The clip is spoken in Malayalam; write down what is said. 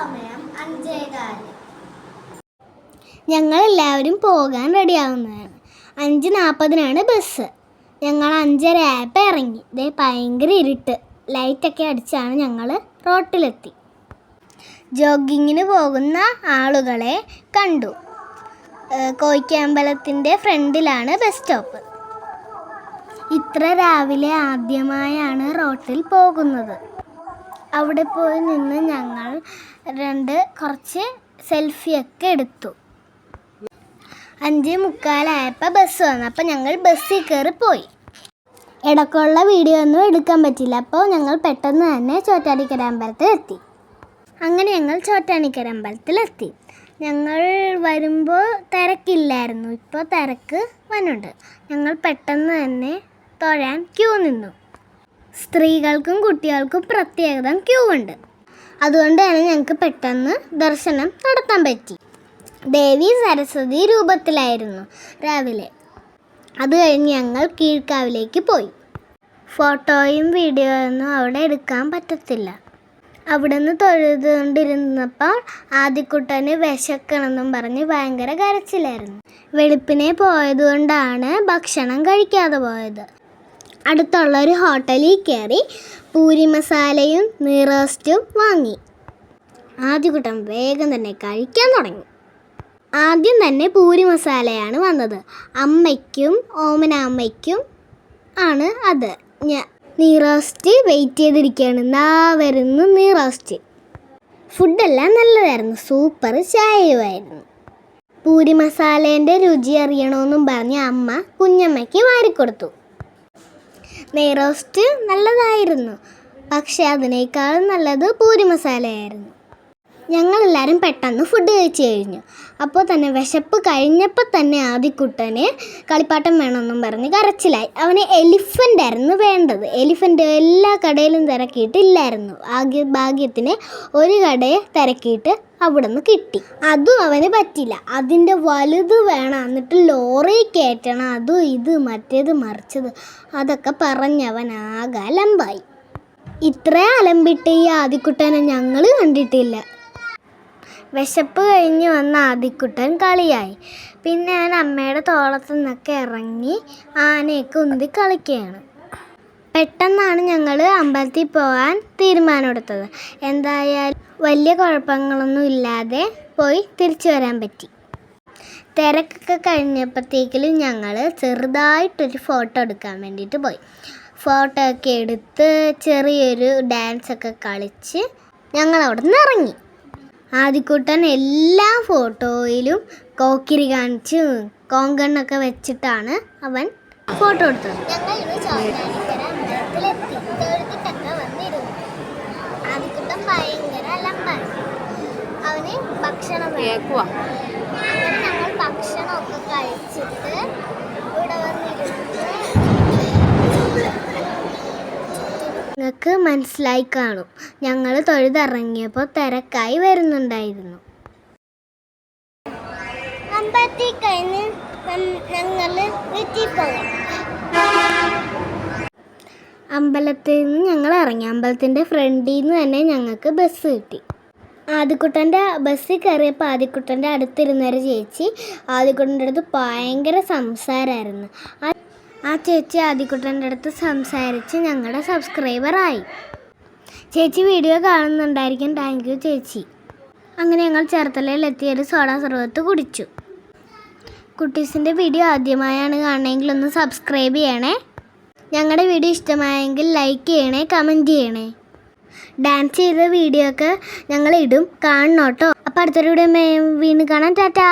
സമയം അഞ്ചേകാൽ. ഞങ്ങൾ എല്ലാവരും പോകാൻ റെഡിയാവുന്നതാണ്. അഞ്ച് നാൽപ്പതിനാണ് ബസ്. ഞങ്ങൾ അഞ്ചര ആയപ്പോൾ ഇറങ്ങി. ഇതേ ഭയങ്കര ഇരുട്ട്. ലൈറ്റൊക്കെ അടിച്ചാണ് ഞങ്ങൾ റോട്ടിലെത്തി. ജോഗിങ്ങിന് പോകുന്ന ആളുകളെ കണ്ടു. കോയിക്കാമ്പലത്തിന്റെ ഫ്രണ്ടിലാണ് ബസ് സ്റ്റോപ്പ്. ഇത്ര രാവിലെ ആദ്യമായാണ് റോട്ടിൽ പോകുന്നത്. അവിടെ പോയി നിന്ന് ഞങ്ങൾ രണ്ട് കുറച്ച് സെൽഫിയൊക്കെ എടുത്തു. അഞ്ച് മുക്കാലായപ്പോൾ ബസ് വന്നു. അപ്പോൾ ഞങ്ങൾ ബസ്സിൽ കയറി പോയി. ഇടയ്ക്കുള്ള വീഡിയോ ഒന്നും എടുക്കാൻ പറ്റില്ല. അപ്പോൾ ഞങ്ങൾ പെട്ടെന്ന് തന്നെ ചോറ്റാനിക്കര അമ്പലത്തിലെത്തി അങ്ങനെ ഞങ്ങൾ ചോറ്റാനിക്കര അമ്പലത്തിലെത്തി ഞങ്ങൾ വരുമ്പോൾ തിരക്കില്ലായിരുന്നു. ഇപ്പോൾ തിരക്ക് വന്നുണ്ട് ഞങ്ങൾ പെട്ടെന്ന് തന്നെ തൊഴാൻ ക്യൂ നിന്നു. സ്ത്രീകൾക്കും കുട്ടികൾക്കും പ്രത്യേകം ക്യൂ ഉണ്ട്. അതുകൊണ്ട് തന്നെ ഞങ്ങൾക്ക് പെട്ടെന്ന് ദർശനം നടത്താൻ പറ്റി. ദേവി സരസ്വതി രൂപത്തിലായിരുന്നു രാവിലെ. അത് കഴിഞ്ഞ് ഞങ്ങൾ കീഴ്ക്കാവിലേക്ക് പോയി. ഫോട്ടോയും വീഡിയോയൊന്നും അവിടെ എടുക്കാൻ പറ്റത്തില്ല. അവിടെ നിന്ന് തൊഴുതുകൊണ്ടിരുന്നപ്പോൾ ആദ്യക്കുട്ടന് വിശക്കണമെന്നും പറഞ്ഞ് ഭയങ്കര കരച്ചിലായിരുന്നു. വെളുപ്പിനെ പോയതുകൊണ്ടാണ് ഭക്ഷണം കഴിക്കാതെ പോയത്. അടുത്തുള്ള ഒരു ഹോട്ടലിൽ കയറി പൂരി മസാലയും നീറോസ്റ്റും വാങ്ങി. ആദ്യക്കുട്ടൻ വേഗം തന്നെ കഴിക്കാൻ തുടങ്ങി. ആദ്യം തന്നെ പൂരി മസാലയാണ് വന്നത്. അമ്മയ്ക്കും ഓമനാമ്മയ്ക്കും ആണ് അത്. ഞാൻ നീറോസ്റ്റ് വെയിറ്റ് ചെയ്തിരിക്കുകയാണ്. നാ വരുന്നു നീറോസ്റ്റ് ഫുഡെല്ലാം നല്ലതായിരുന്നു. സൂപ്പർ ചായയുമായിരുന്നു. പൂരി മസാലേന്റെ രുചി അറിയണമെന്നും പറഞ്ഞ് അമ്മ കുഞ്ഞമ്മയ്ക്ക് വാരിക്കൊടുത്തു. നെയ്റോസ്റ്റ് നല്ലതായിരുന്നു. പക്ഷെ അതിനേക്കാളും നല്ലത് പൂരി മസാലയായിരുന്നു. ഞങ്ങളെല്ലാവരും പെട്ടെന്ന് ഫുഡ് കഴിച്ചു കഴിഞ്ഞു. അപ്പോൾ തന്നെ വിശപ്പ് കഴിഞ്ഞപ്പോൾ തന്നെ ആദ്യക്കുട്ടന് കളിപ്പാട്ടം വേണമെന്നും പറഞ്ഞ് കരച്ചിലായി. അവന് എലിഫന്റ് ആയിരുന്നു വേണ്ടത്. എലിഫന്റ് എല്ലാ കടയിലും തിരക്കിയിട്ടില്ലായിരുന്നു. ആഗ്യ ഭാഗ്യത്തിന് ഒരു കടയെ തിരക്കിയിട്ട് അവിടെ നിന്ന് കിട്ടി. അതും അവന് പറ്റില്ല അതിന്റെ വലുത് വേണം. എന്നിട്ട് ലോറി കയറ്റണം. അതും ഇത് മറ്റേത് മറിച്ചത്. അതൊക്കെ പറഞ്ഞവൻ ആകെ അലമ്പായി. ഇത്ര അലമ്പിട്ട് ഈ ആദിക്കുട്ടനെ ഞങ്ങൾ കണ്ടിട്ടില്ല. വിശപ്പ് കഴിഞ്ഞ് വന്ന ആദിക്കുട്ടൻ കളിയായി. പിന്നെ ഞാൻ അമ്മയുടെ തോളത്തു നിന്നൊക്കെ ഇറങ്ങി ആനയൊക്കെ ഉന്തി കളിക്കുകയാണ്. പെട്ടെന്നാണ് ഞങ്ങൾ അമ്പലത്തിൽ പോകാൻ തീരുമാനമെടുത്തത്. എന്തായാലും വലിയ കുഴപ്പങ്ങളൊന്നും ഇല്ലാതെ പോയി തിരിച്ചു വരാൻ പറ്റി. തിരക്കൊക്കെ കഴിഞ്ഞപ്പോഴത്തേക്കിലും ഞങ്ങൾ ചെറുതായിട്ടൊരു ഫോട്ടോ എടുക്കാൻ വേണ്ടിയിട്ട് പോയി. ഫോട്ടോ ഒക്കെ എടുത്ത് ചെറിയൊരു ഡാൻസൊക്കെ കളിച്ച് ഞങ്ങൾ അവിടെ നിന്ന് ഇറങ്ങി. ആദ്യക്കൂട്ടൻ എല്ലാ ഫോട്ടോയിലും കോക്കിരി കാണിച്ച് കോങ്കണ്ണൊക്കെ വെച്ചിട്ടാണ് അവൻ ഫോട്ടോ എടുത്തത്. ഞങ്ങൾ ഇന്ന് ചോറ്റാനിക്കര അമ്പലത്തിലെത്തി തൊഴുതിട്ടൊക്കെ വന്നിരുന്നു ആദ്യക്കൂട്ടൻ ഭയങ്കര അലമ്പാണ് അവന് ഭക്ഷണം വേണം അങ്ങനെ ഞങ്ങൾ ഭക്ഷണമൊക്കെ കഴിച്ചിട്ട് ഇവിടെ വന്നിരുന്ന് നിങ്ങൾക്ക് മനസ്സിലായി കാണും. ഞങ്ങൾ തൊഴുതിറങ്ങിയപ്പോൾ തിരക്കായി വരുന്നുണ്ടായിരുന്നു. അമ്പലത്തിൽ കഴിഞ്ഞ് ഞങ്ങൾ വീട്ടിൽ പോകാം അമ്പലത്തിൽ നിന്ന് ഞങ്ങൾ ഇറങ്ങി. അമ്പലത്തിന്റെ ഫ്രണ്ടിൽ നിന്ന് തന്നെ ഞങ്ങൾക്ക് ബസ് കിട്ടി. ആദിക്കുട്ടന്റെ ബസ്സിൽ കയറിയപ്പോൾ ആദിക്കുട്ടന്റെ അടുത്തിരുന്നൊരു ചേച്ചി ആദിക്കുട്ടന്റെ അടുത്ത് ഭയങ്കര സംസാരമായിരുന്നു. ആ ചേച്ചി ആദിക്കുട്ടന്റെ അടുത്ത് സംസാരിച്ച് ഞങ്ങളുടെ സബ്സ്ക്രൈബറായി ചേച്ചി വീഡിയോ കാണുന്നുണ്ടായിരിക്കും. താങ്ക് യു ചേച്ചി. അങ്ങനെ ഞങ്ങൾ ചേർത്തലയിൽ എത്തിയൊരു സോഡാ സർവത്ത് കുടിച്ചു. കുട്ടീസിന്റെ വീഡിയോ ആദ്യമായാണ് കാണണമെങ്കിൽ ഒന്ന് സബ്സ്ക്രൈബ് ചെയ്യണേ. ഞങ്ങളുടെ വീഡിയോ ഇഷ്ടമായെങ്കിൽ ലൈക്ക് ചെയ്യണേ കമന്റ് ചെയ്യണേ. ഡാൻസ് ചെയ്ത വീഡിയോ ഒക്കെ ഞങ്ങൾ ഇടും കാണണം കേട്ടോ അപ്പോൾ അടുത്തൊരു വീഡിയോ വീണ്ടും കാണാം. ടാറ്റാ!